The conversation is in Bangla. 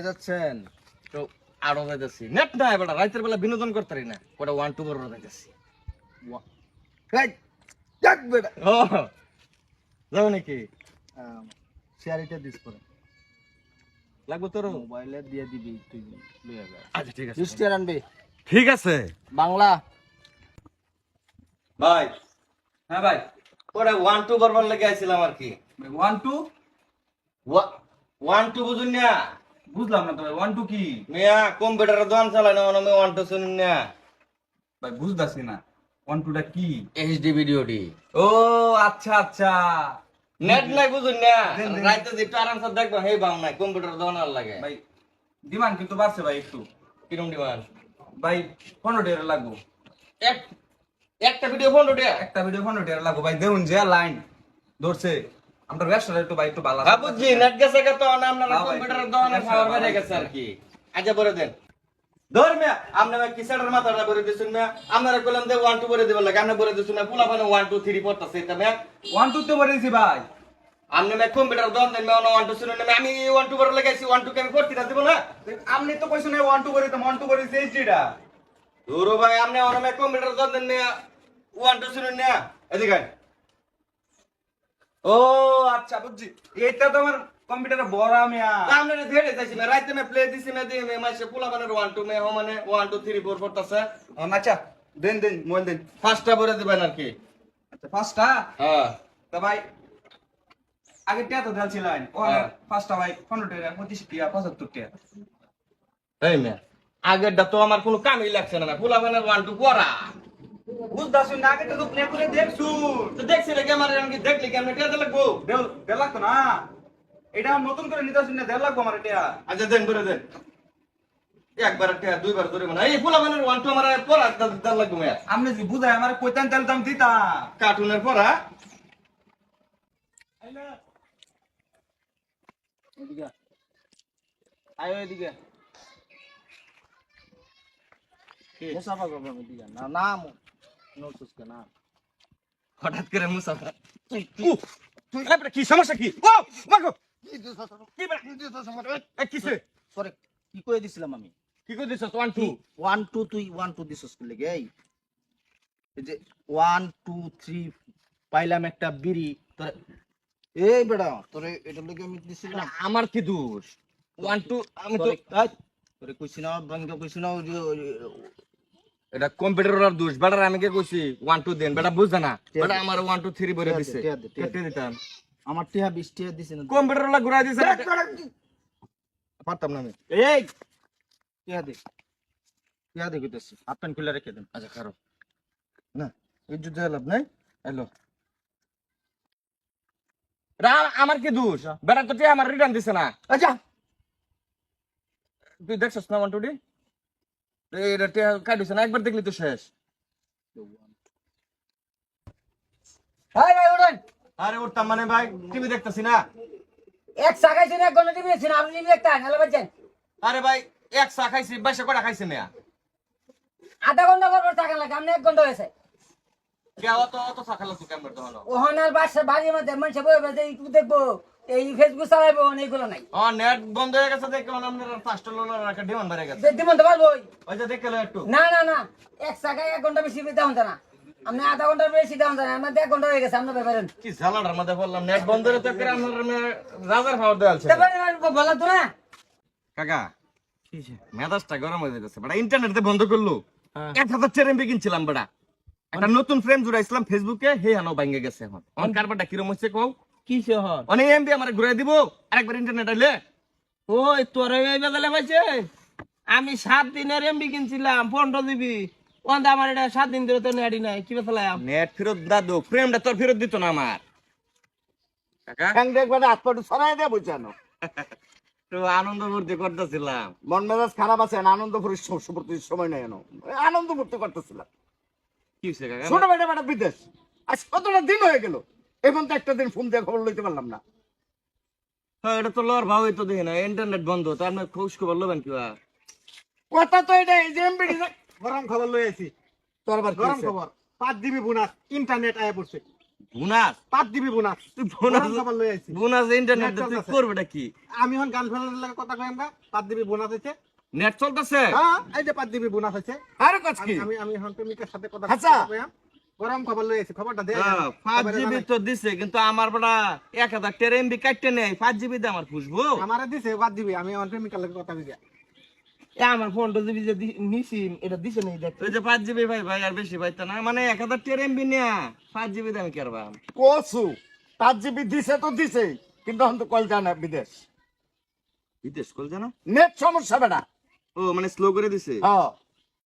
কোথায় যাচ্ছেন? তো আরও যাইতেছি। নেট নাই বেটা রাতের বেলা বিনোদন করতে পারি না। কোটা ওয়ান টু বড় যাইতেছি। এই, বেটা। ও যাও নাকি? শেয়ারিটা দিস করে লাগবে তোর মোবাইলে দিয়ে দিবি তুই আচ্ছা ঠিক আছে। স্টিয়ার আনবি। ঠিক আছে। বাংলা। ভাই হ্যাঁ ভাই ওটা ওয়ান টু বরবার লেগে আইছিলাম আর কি। ওয়ান টু ওয়ান টু বুঝুন না। বুঝলাম না তো ভাই ওয়ান টু কি? মিয়া কম্পিউটারের দোকান চালায় না আমি ওয়ান টু শুনুন না। ভাই বুঝতেছি না। ওয়ান টুটা কি? এইচডি ভিডিওটি ও আচ্ছা আচ্ছা। নেট নাই বুঝুন না। রাইতে একটু আরামসে দেখব হে বাং নাই কম্পিউটার দোকান আর লাগে। ভাই ডিমান্ড কিন্তু বাড়ছে ভাই একটু। কিরম ডিমান্ড ভাই পনেরো টাকা লাগবো। এক একটা ভিডিও ফোন উঠে একটা ভিডিও পনেরো টাকা লাগবো। ভাই দেখুন যে লাইন। ধরছে। আমরা ব্যবসাটা একটু ভাই একটু ভালো হ্যাঁ বুঝছি নেট গেছে তো না আপনারা কম্পিউটারের দোকানে খাবার বেড়ে গেছে আর কি। আচ্ছা বলে দেন। ধর মিয়া আপনি ভাই কিসারের মাথাটা বলে দিছেন মিয়া। আপনারা কইলাম যে ওয়ান টু বলে দিবেন লাগে আপনি বলে দিছেন না পুলা পানে ওয়ান টু থ্রি পড়তাছে এটা মিয়া। ওয়ান টু তে বলেছি ভাই। আপনি মিয়া কম্পিউটার দোকান দেন মিয়া ওয়ান টু শুনুন না আমি ওয়ান টু বলে লাগাইছি ওয়ান টু কে আমি দিব না। আপনি তো কইছেন ওয়ান টু করে তো ওয়ান টু করে এইচডিটা। ধরো ভাই আপনি মিয়া কম্পিউটার দোকান দেন মিয়া। ওয়ান টু শুনুন না এদিকে। ও আচ্ছা বুঝছি। এটা তো আমার কম্পিউটারে বড় মিয়া আপনারা ধেড়ে যাইছি মিয়া রাইতে মে প্লে দিছি মে দিয়ে মে মাসে পুলা পানের ওয়ান টু মে হো মানে ওয়ান টু থ্রি ফোর পড়তাছে ও, আচ্ছা দেন দেন মোবাইল দেন। ফার্স্টটা বলে দিবেন আর কি। আচ্ছা ফার্স্টটা হ্যাঁ। তা ভাই আগে টিয়া তো দিয়েছিলেন ও হ্যাঁ। ফার্স্টটা ভাই পনেরো টাকা পঁচিশ টাকা পঁচাত্তর টাকা এই মিয়া আগেরটা তো আমার কোনো কামই লাগছে না পুলা পানের ওয়ান টু করা না তো প্লে করে দেখছুন তো দেখছি রে দেখলি? কেমন টেতে লাগবো? দেড় দেড় লাখ না। এটা নতুন করে নিতে না দেড় লাখ আমার এটা আচ্ছা দেন করে দেন। একবার টেয়া দুইবার ধরে মানে এই পুলা পানের ওয়ান টু আমার পড়া দাল লাগবো মিয়া আপনি যদি বুঝায় আমার কইতেন তেল দাম দিতাম কার্টুনের পড়া। এদিকে আয়। এদিকে। হঠাৎ করে মুসাফা কি? সমস্যা কি? ও মাগো! সরি কই দিছিলাম আমি? দিছস? তুই দিছিস লেগে? এই যে পাইলাম একটা বিড়ি। তোরে এই বেড়া তোরে এটা লেগে আমি দিছিলাম। আমার কি দোষ? ওয়ান টু আমি তো তোরে কইছি না ভঙ্গ কইছি না এটা কম্পিউটারের দোষ। বেটার আমি কে কইছি? ওয়ান টু দেন। বেটা বুঝছে না? বেটা আমার ওয়ান টু থ্রি বলে দিছে। কেটে দিতাম আমার টিহা বিশ টিহা দিছি না। কম্পিউটার লা ঘুরাই দিছে। পারতাম না আমি। এই! টিহা দে। টিহা দে কইতেছি। হাফ প্যান্ট খুলে রেখে দেন। আচ্ছা খারাপ না ইজ্জত দেওয়া লাভ নাই। রাম আমার কি দোষ? বেটা তো টিয়া আমার রিটার্ন দিছে না। আচ্ছা। তুই দেখছস না ওয়ান টু ডি এটা কাটিছে না একবার দেখলি তো শেষ। হাই ভাই উঠেন। আরে উঠতাম মানে ভাই টিভি দেখতাছি না। এক চা খাইছেন এক ঘণ্টা টিভি দেখছেন আপনি টিভি হ্যালো আরে ভাই এক চা খাইছি বাইশে কটা খাইছে মেয়া? আধা ঘণ্টা পর পর থাকা লাগে আপনি এক ঘণ্টা হয়েছে। কে অত অত চা খালো তুই কেমন তখন বাসা বাড়ির মধ্যে মানুষে বই দেখব। এই ফেসবুক চালাইবো এইগুলো নাই। ও নেট বন্ধ হয়ে গেছে দেখে মানে আপনার পাঁচটা লোনের একটা ডিমান্ড বেড়ে গেছে। পারব ওই যে দেখে লো একটু। না না না এক এক ঘণ্টা বেশি দেওয়া না। আপনি আধা ঘণ্টা বেশি দেওয়া হতো না আমার এক ঘণ্টা হয়ে গেছে আপনার ব্যাপারেন কি ঝালাটার মধ্যে বললাম নেট বন্ধ হলে তো করে আপনার রাজার দেওয়া আছে। তো না। কাকা মেজাজটা গরম হয়ে যাচ্ছে বেটা ইন্টারনেট বন্ধ করল। এক হাজার চার এমবি কিনছিলাম বেটা। একটা নতুন ফ্রেম জুড়াইছিলাম ফেসবুকে হে হানো ভাঙ্গে গেছে এখন। আমার কারবারটা কিরম হচ্ছে কও? কি সে হন অনেক এমবি আমার ঘুরে দিব আরেকবার ইন্টারনেট আইলে। ওই তোর এই পাইছে আমি সাত দিনের এমবি কিনছিলাম পনেরো দিবি। ওন্দা আমার এটা সাত দিন ধরে তো নেড়ি নাই কি নেট ফেরত দাদু ফ্রেমটা তোর ফেরত দিত না আমার। হাত পাটু বুঝানো আনন্দ ফুর্তি করতেছিলাম। মন মেজাজ খারাপ আছে না আনন্দ ফুর্তি সময় নেই আনন্দ ফুর্তি করতেছিলাম। কি ছোট বেটা বেটা বিদেশ। আজ কতটা দিন হয়ে গেল? এখন তো একটা দিন ফোন দিয়ে খবর লইতে পারলাম না। হ্যাঁ এটা তো লর ভাবই তো দেখি না ইন্টারনেট বন্ধ তার মানে খোঁজ খবর লবেন কি কথা তো এটা এই যে এমবিডি গরম খবর লই আছি তোর আবার গরম খবর পাঁচ দিবি বোনাস ইন্টারনেট আয়া পড়ছে। বোনাস? পাঁচ দিবি বোনাস তুই বোনাস খবর লই আইছি। বোনাস ইন্টারনেট তুই। করবেটা কি? আমি এখন গার্লফ্রেন্ডের লাগে কথা কই আমরা পাঁচ দিবি বোনাস আছে নেট চলতেছে? হ্যাঁ এই যে পাঁচ দিবি বোনাস আছে আরে কাজ কি আমি আমি এখন প্রেমিকার সাথে কথা আচ্ছা। কইয়াম গরম খবর লই আইছি খবরটা দে পাঁচ জিবি তো দিছে কিন্তু আমার বড়া এক হাজার টের এমবি কাটতে নেই পাঁচ জিবি দিয়ে আমার খুশবো। আমারে দিছে পাঁচ দিবি আমি এখন প্রেমিকার লাগে কথা কই আমার ফোনটা দিবি যে নিছি এটা দিছে নেই দেখ ওই যে পাঁচ জিবি ভাই ভাই আর বেশি পাইতো না। মানে এক হাজার টের এমবি নেয়া পাঁচ জিবি দিয়ে আমি কেরবাম কসু পাঁচ জিবি দিছে তো দিছে কিন্তু এখন তো কল যায় না বিদেশ। বিদেশ কল জানো নেট সমস্যা বেটা। ও মানে স্লো করে দিছে? হ্যাঁ।